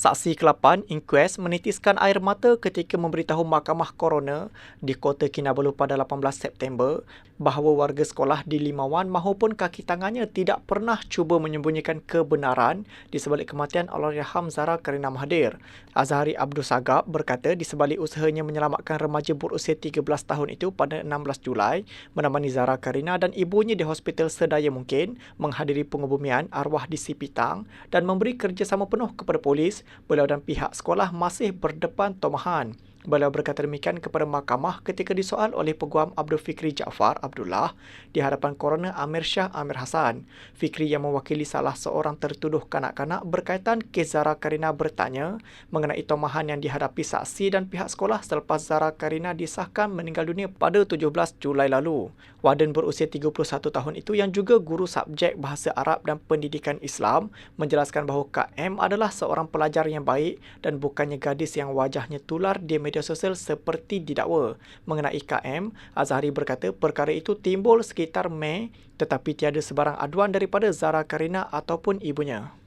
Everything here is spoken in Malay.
Saksi ke-8 inquest menitiskan air mata ketika memberitahu Mahkamah Coroner di Kota Kinabalu pada 18 September bahawa warga sekolah di Limawan mahupun kaki tangannya tidak pernah cuba menyembunyikan kebenaran di sebalik kematian Allahyarham Zara Karina Mahathir. Azhari Abdul Sagab berkata di sebalik usahanya menyelamatkan remaja berusia 13 tahun itu pada 16 Julai menemani Zara Karina dan ibunya di hospital sedaya mungkin menghadiri pengubumian arwah di Sipitang dan memberi kerjasama penuh kepada polis beliau dan pihak sekolah masih berdepan tomahan. Beliau berkata demikian kepada mahkamah ketika disoal oleh Peguam Abdul Fikri Jaafar Abdullah di hadapan koroner Amir Shah Amir Hassan. Fikri yang mewakili salah seorang tertuduh kanak-kanak berkaitan kes Zara Karina bertanya mengenai tomahan yang dihadapi saksi dan pihak sekolah selepas Zara Karina disahkan meninggal dunia pada 17 Julai lalu. Waden berusia 31 tahun itu yang juga guru subjek Bahasa Arab dan Pendidikan Islam menjelaskan bahawa KM adalah seorang pelajar yang baik dan bukannya gadis yang wajahnya tular di media sosial seperti didakwa. Mengenai KM, Azhari berkata perkara itu timbul sekitar Mei tetapi tiada sebarang aduan daripada Zara Karina ataupun ibunya.